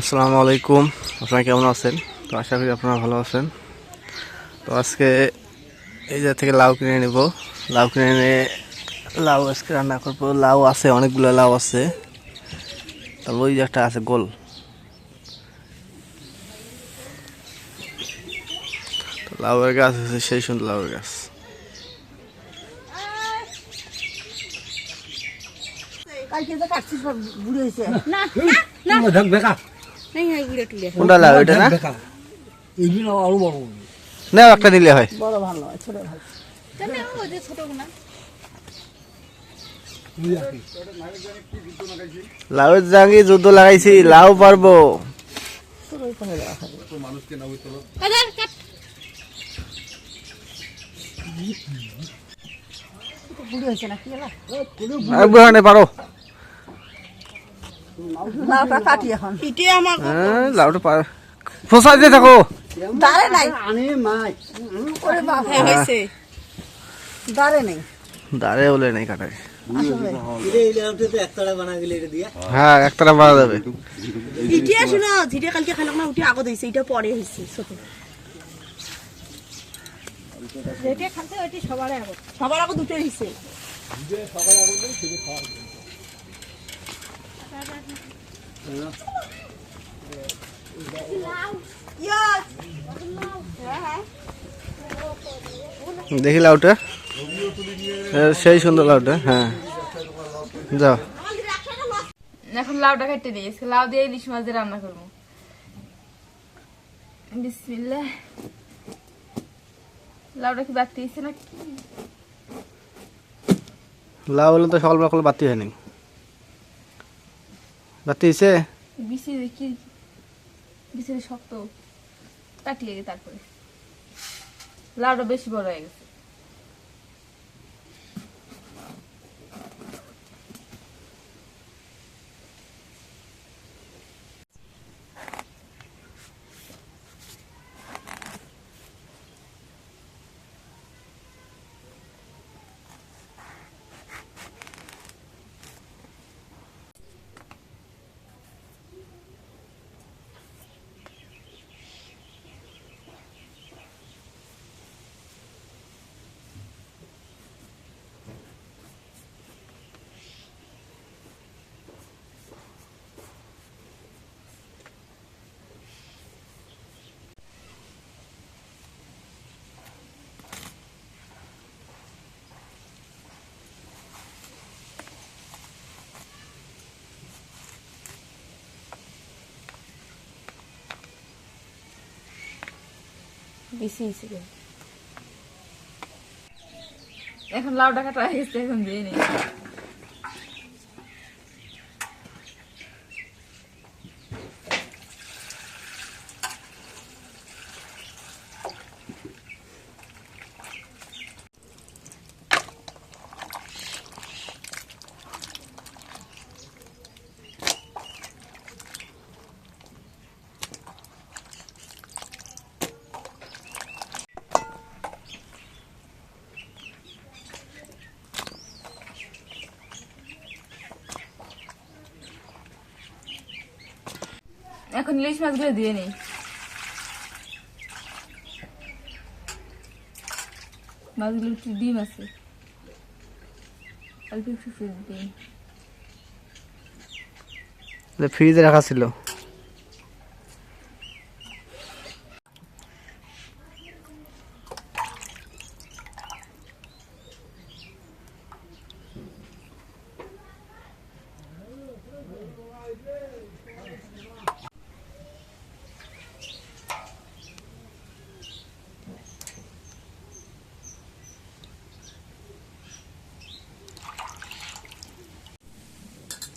আসসালামু আলাইকুম। আপনারা কেমন আছেন? তো আশা করি আপনারা ভালো আছেন। তো আজকে এই জায়গা থেকে লাউ কিনে নেব। লাউ কিনে এনে লাউ আজকে রান্না করব। লাউ আছে অনেকগুলো লাউ আছে। তারপর ওই যে একটা আছে গোল। তো লাউয়ের গাছ আছে সেই সুন্দর লাউয়ের গাছ। কালকে তো কাটছিস বুড়ো হয়েছে। না না না। দেখ বেকা কোনটা লাউ এটা না? এইগুলো আরও বড় না একটা নিলে হয়। বড় ভালো হয় ছোট ভালো। তাহলে ওই যে ছোট না লাউয়ের জাঙ্গি যুদ্ধ লাগাইছি লাউ পারব। বুড়ো হয়েছে না কি বুড়ানে পারো। লাউটা কাটি এখন। আমার হ্যাঁ লাউটা পার ফসাই দিয়ে থাকো। দাঁড়ে নাই। আনে মাছ ওরে বাবা। হ্যাঁ হয়েছে। দাঁড়ে নেই। দাঁড়ে নেই বানা হ্যাঁ একতারা মারা যাবে। পিঠে আসো না ঝিটে কালকে খাইলাম না উঠে আগত হয়েছে এটা পরে হয়েছে ছোট। সবার আগত। সবার আগত দুটো হয়েছে। দেখি লাউটা। হ্যাঁ, সেই সুন্দর লাউটা হ্যাঁ। যাও। এখন লাউটা কেটে দিয়েছি লাউ দিয়ে ইলিশ মাছ দিয়ে রান্না করব। লাউটা কি বাড়তে দিয়েছে না লাউ হলে তো সকাল সকাল বাতি হয়নি। বাতি হইছে? বিসি কি? বিসি শক্ত। কাটিয়ে তারপরে। লাউটা বেশি বড় হয়ে গেছে। বেশি এখন লাউ কাটা হয়ে গেছে এখন দিয়ে নেই এখন ইলিশ মাছগুলো দিয়ে নেই। মাছগুলো একটু ডিম আছে। ফ্রিজ ফ্রিজে রাখা ছিল।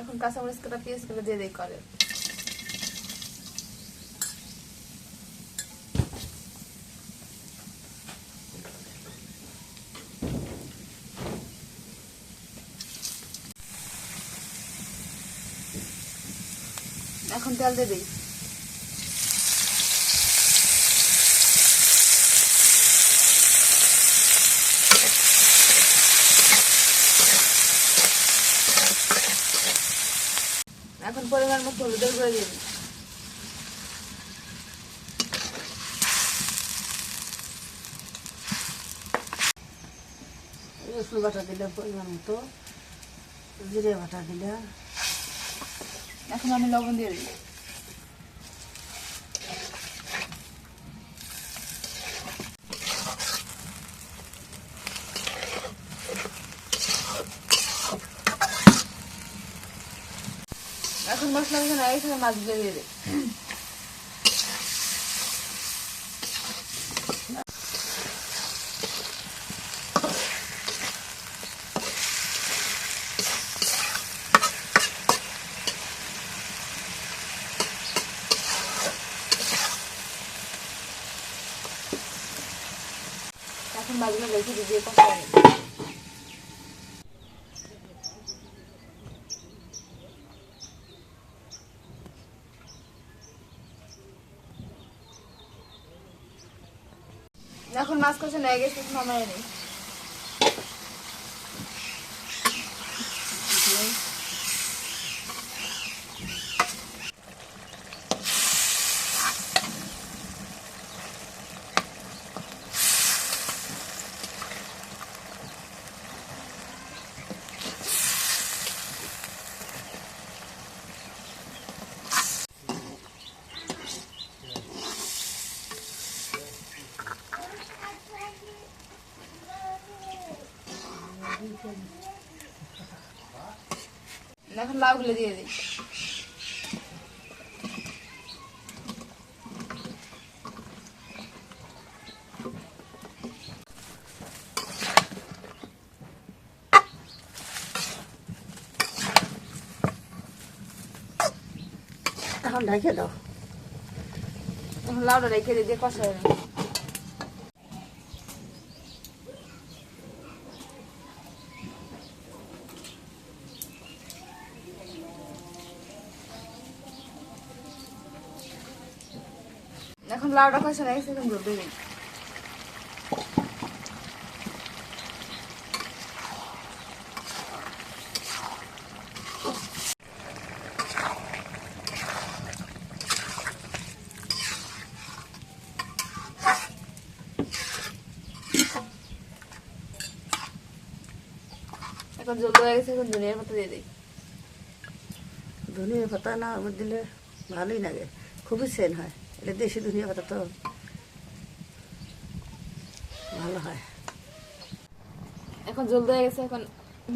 এখন কাঁচামরিচ কাটা পেঁয়াজগুলো দিয়ে দেই করে এখন তেল দিয়ে দিই। হয়ে যাবে রসুন বাটা দিলাম পরিমাণ মতো, জিরে বাটা দিলাম এখন আমি লবণ দিয়ে দিলাম এখন মশলা মিশানো হয়ে গেছে মাছগুলো দিয়ে দিই এখন মাছগুলো রেখে দিয়ে কষা এখন মাছ কষা নিয়ে গেছে সময় নেই এখন লাউগুলো দিয়ে দিই। এখন ঢেকে দাও। লাউটা রেখে দিয়ে কষা লাউটা কষা হয়ে গেছে এখন জলদি দিই এখন জলদি হয়ে গেছে এখন ধনিয়ার পাতা দিয়ে দিই ধনিয়া পাতা না দিলে ভালোই লাগে খুবই সেন হয় দেশি দুনিয়া কথা তো ভালো হয়। এখন জলদি হয়ে গেছে এখন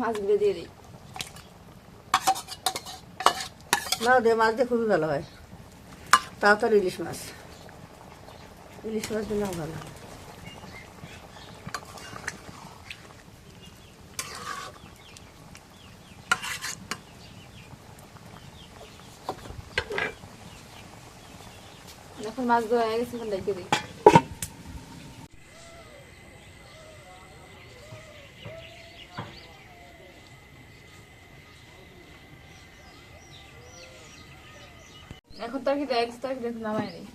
মাছগুলো দিয়ে দিই। না দিয়ে মাছ দিয়ে খুবই ভালো হয়। তাও তো আর ইলিশ মাছ। ইলিশ মাছ দিলেও ভালো এখন ধোয়া হয়ে গেছে রেখে দিই এখন তরকারি দেয় গেছে দেখুন নামাই নেই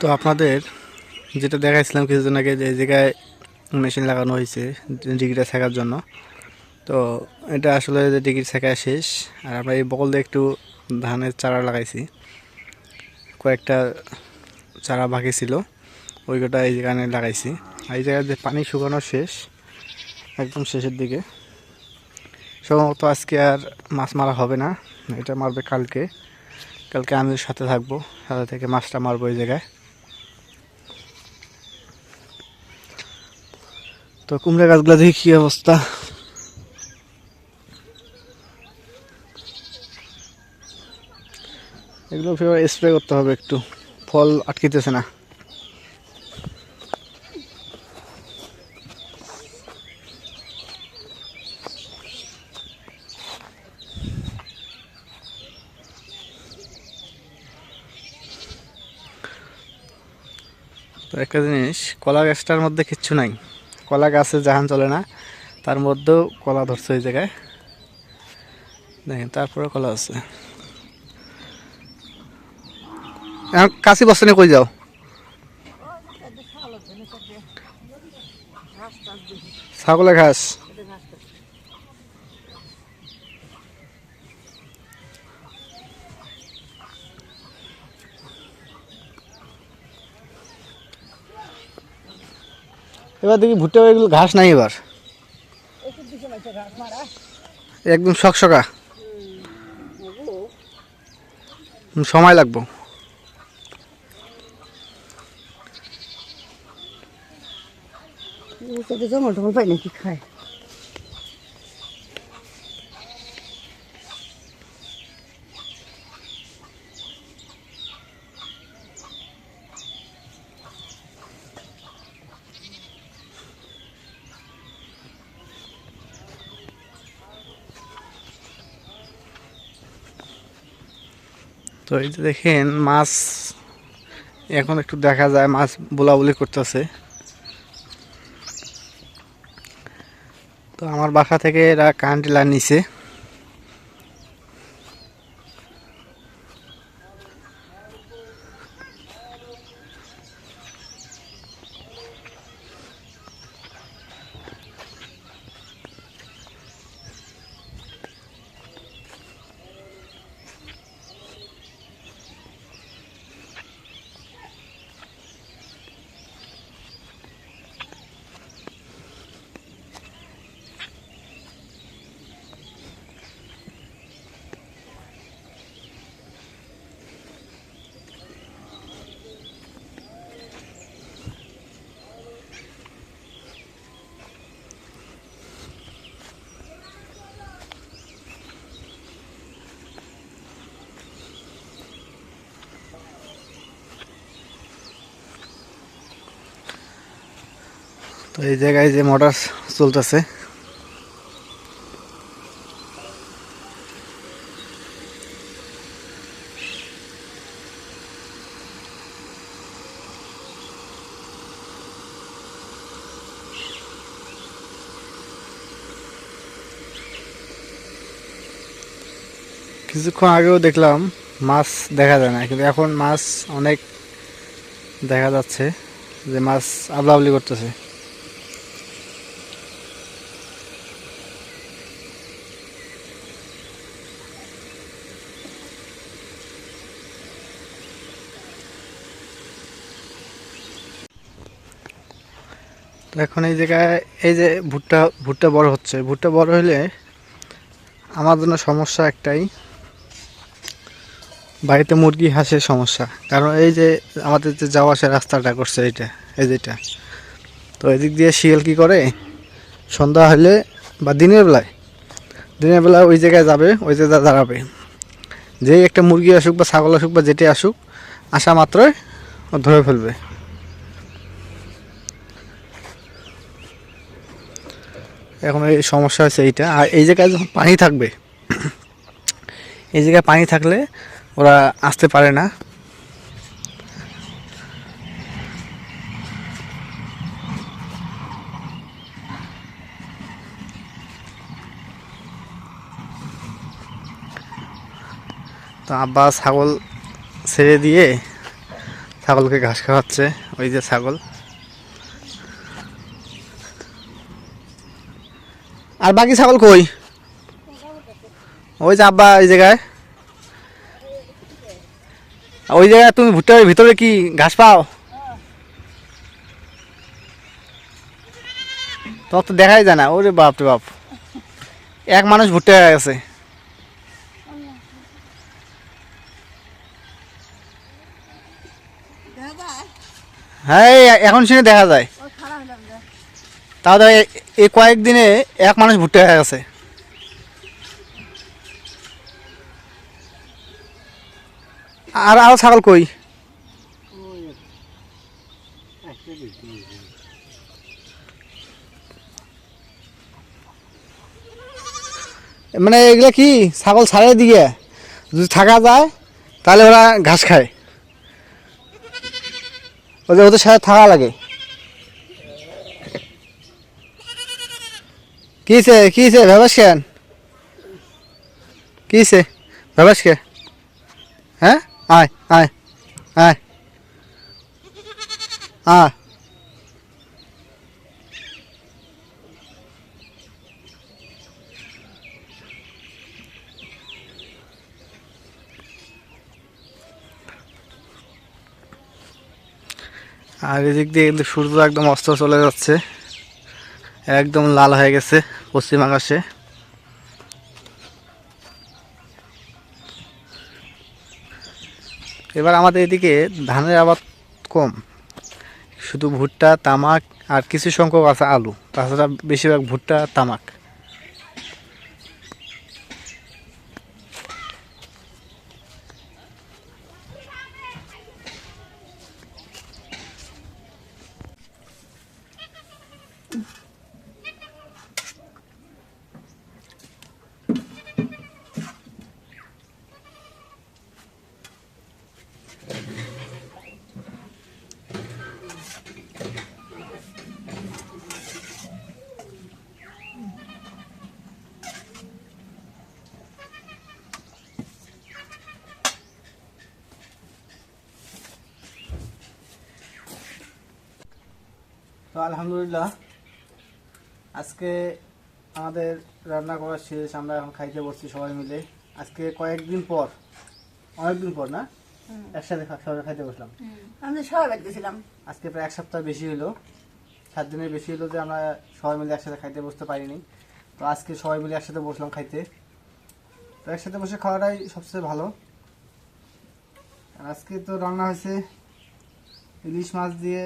তো আপনাদের যেটা দেখাইছিলাম কিছুদিন আগে যে জায়গায় মেশিন লাগানো হয়েছে ডিগ্রিটা শেখার জন্য। তো এটা আসলে যে ডিগ্রি শেখা শেষ, আর আমরা এই বগল দিয়ে একটু ধানের চারা লাগাইছি। কয়েকটা চারা বাকি ছিল, ওই কটা এই যেখানে লাগাইছি। আর এই জায়গায় যে পানি শুকানো শেষ, একদম শেষের দিকে। সম্ভবত আজকে আর মাছ মারা হবে না, এটা মারবে কালকে। কালকে আমি সাথে থাকব, সাথে থেকে মাছটা মারবো এই জায়গায়। তো কুমড়া গাছগুলো দেখি কী অবস্থা। এগুলো স্প্রে করতে হবে একটু, ফল আটকিতেছে না। তো একটা জিনিস, কলা গাছটার মধ্যে কিচ্ছু নাই। কলা গাছে জাহান চলে না, তার মধ্যেও কলা ধরছে ওই জায়গায়। দেখেন তারপরে কলা আছে। কাশি বস্তানে কই যাও? ছাগলের ঘাস। এবার দেখি ভুট্টা এগুলো ঘাস নাই এবার। একদম শকশকা। সময় লাগবো। জমল টমল পাই নাকি খায়? তো এই যে দেখেন, মাছ এখন একটু দেখা যায়, মাছ বোলাবুলি করতেছে। তো আমার বাসা থেকে এরা কারেন্ট নিছে। তো এই জায়গায় যে মোটর চলতেছে। কিছুক্ষণ আগেও দেখলাম মাছ দেখা যায় না, কিন্তু এখন মাছ অনেক দেখা যাচ্ছে যে মাছ আবলাবলি করতেছে। এখন এই জায়গায়, এই যে ভুট্টা ভুট্টা বড় হচ্ছে। ভুট্টা বড় হলে আমার জন্য সমস্যা একটাই, বাড়িতে মুরগি, হাঁসের সমস্যা। কারণ এই যে আমাদের যে যাওয়া আসা রাস্তাটা করছে এইটা, এই যেটা তো এদিক দিয়ে শিয়াল কি করে? সন্ধ্যা হলে বা দিনের বেলায়, দিনের বেলা ওই জায়গায় যাবে, ওই জায়গায় দাঁড়াবে। যেই একটা মুরগি আসুক বা ছাগল আসুক বা যেটাই আসুক, আসা মাত্রই ও ধরে ফেলবে। এখন এই সমস্যা হচ্ছে এইটা। আর এই জায়গায় যখন পানি থাকবে, এই জায়গায় পানি থাকলে ওরা আসতে পারে না। তো আব্বা ছাগল ছেড়ে দিয়ে ছাগলকে ঘাস খাওয়াচ্ছে, ওই যে ছাগল। আর বাকি ছাগল কই? ওই যে আব্বা ওই জায়গায়। ওই জায়গায় তুমি ভুট্টার ভিতরে কি ঘাস পাও? তোমার তো দেখাই যায় না। ওরে বাপ রে বাপ। এক মানুষ ভুট্টা হয়ে গেছে। হ্যাঁ এখন শুনে দেখা যায়। তাহলে এই কয়েকদিনে এক মানুষ ভুট্টা হয়ে গেছে। আর আরও ছাগল কই? মানে এগুলা কি? ছাগল ছাড়াই দিয়ে যদি থাকা যায়, তাহলে ওরা ঘাস খায়। ওদের ওদের সাথে থাকা লাগে। কিসে কিসে ভেবাস কেন? কিসে ভেবাস কে? হ্যাঁ? আয় আয় আয়। আয়। আর এদিক দিয়ে কিন্তু সূর্য একদম অস্ত চলে যাচ্ছে। একদম লাল হয়ে গেছে। পশ্চিম আকাশে। এবার আমাদের এদিকে ধানের আবাদ কম। শুধু ভুট্টা, তামাক আর কিছু সংখ্যক আছে আলু। তাছাড়া বেশিরভাগ ভুট্টা, তামাক। আলহামদুলিল্লাহ আজকে আমাদের রান্না করা শেষ আমরা এখন খাইতে বসছি সবাই মিলে। আজকে কয়েকদিন পর অনেকদিন পর না? একসাথে সবাই খাইতে বসলাম। আমি তো সবাই বাড়িতে ছিলাম আজকে প্রায় এক সপ্তাহ বেশি হলো সাত দিনের বেশি হলো যে আমরা সবাই মিলে একসাথে খাইতে বসতে পারিনি। তো আজকে সবাই মিলে একসাথে বসলাম খাইতে। তো একসাথে বসে খাওয়াটাই সবচেয়ে ভালো। আর আজকে তো রান্না হয়েছে ইলিশ মাছ দিয়ে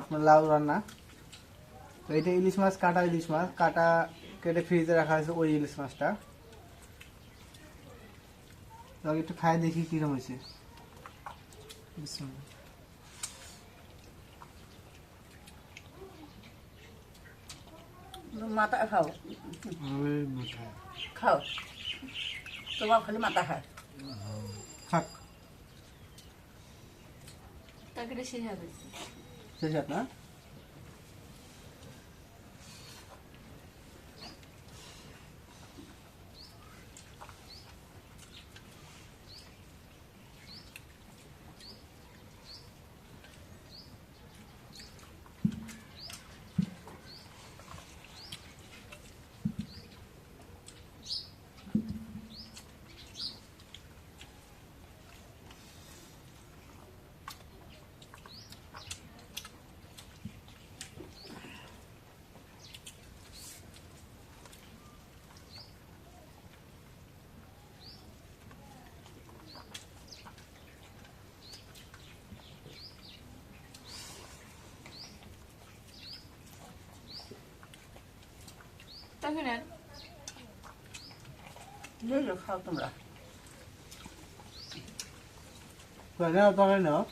আপনার লাউ রান্না। তো এটা ইলিশ মাছ কাটা ইলিশ মাছ। কাটা কেটে ফ্রিজে রাখা হয়েছে ওই ইলিশ মাছটা। তো আগে একটু খাই দেখি কিরম হয়েছে। মাথা খাও। খাও। তোমার খালি মাথা খায়। থাক। তরকারিটা শেষ হবে শেষ Danke, Ned. Nee, das hat er. Wenn er da noch.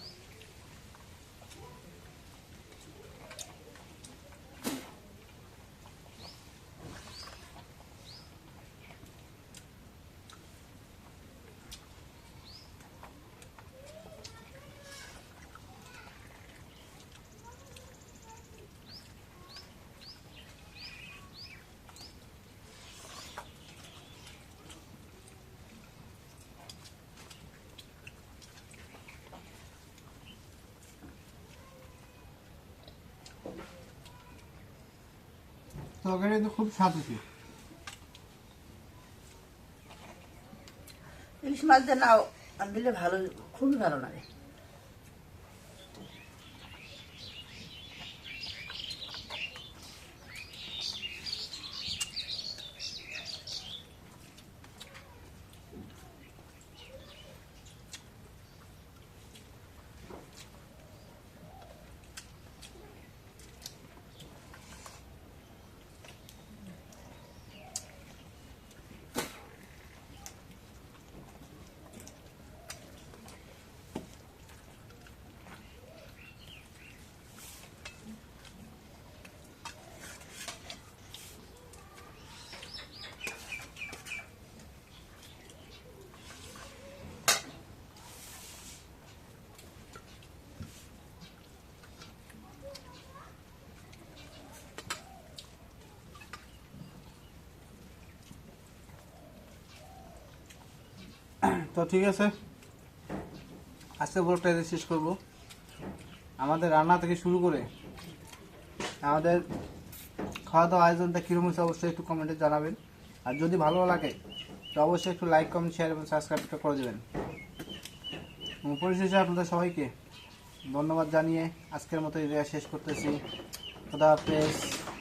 তরকারি তো খুব স্বাদ হয়েছে ইলিশ মাছ দিয়ে দিলে ভালো খুবই ভালো লাগে। তো ঠিক আছে। আজকে ব্লগটা শেষ করব। আমাদের রান্না থেকে শুরু করে আমাদের খাওয়া দাওয়া আয়োজনটা কীরকম হয়েছে অবশ্যই একটু কমেন্টে জানাবেন। আর যদি ভালো লাগে, তো অবশ্যই একটু লাইক কমেন্ট শেয়ার এবং সাবস্ক্রাইবটা করে দেবেন। পরিশেষে আপনাদের সবাইকে ধন্যবাদ জানিয়ে আজকের মতো এই শেষ করতেছি। খোদা হাফেজ।